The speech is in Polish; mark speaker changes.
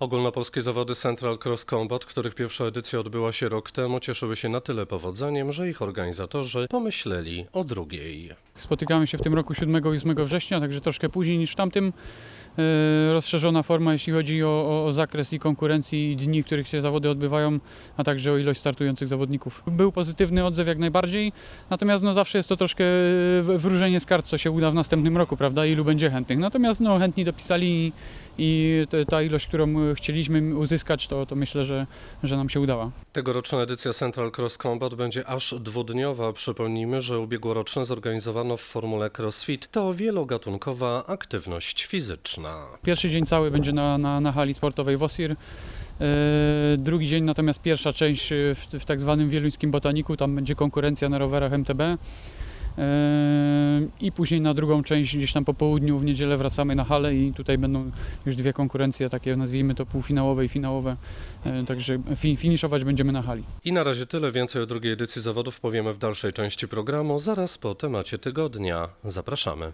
Speaker 1: Ogólnopolskie zawody Central Cross Combat, których pierwsza edycja odbyła się rok temu, cieszyły się na tyle powodzeniem, że ich organizatorzy pomyśleli o drugiej.
Speaker 2: Spotykamy się w tym roku 7 i 8 września, także troszkę później niż w tamtym. E, Rozszerzona forma, jeśli chodzi o, o, zakres i konkurencji i dni, w których się zawody odbywają, a także o ilość startujących zawodników. Był pozytywny odzew jak najbardziej, natomiast no, zawsze jest to troszkę w- wróżenie z kart, co się uda w następnym roku, prawda, ilu będzie chętnych. Natomiast no, chętni dopisali i, ta ilość, którą chcieliśmy uzyskać, to, to myślę, że, że nam się udała.
Speaker 1: Tegoroczna edycja Central Cross Combat będzie aż dwudniowa. Przypomnijmy, że ubiegłoroczne zorganizowano w formule CrossFit. To wielogatunkowa aktywność fizyczna.
Speaker 2: Pierwszy dzień cały będzie na, na, na hali sportowej Wosir. E, Drugi dzień natomiast pierwsza część e, w, w tak zwanym Wieluńskim Botaniku, tam będzie konkurencja na rowerach MTB. E, I później na drugą część gdzieś tam po południu w niedzielę wracamy na halę i tutaj będą już dwie konkurencje, takie nazwijmy to półfinałowe i finałowe. Także fi, finiszować będziemy na hali.
Speaker 1: I na razie tyle. Więcej o drugiej edycji zawodów powiemy w dalszej części programu, zaraz po temacie tygodnia. Zapraszamy.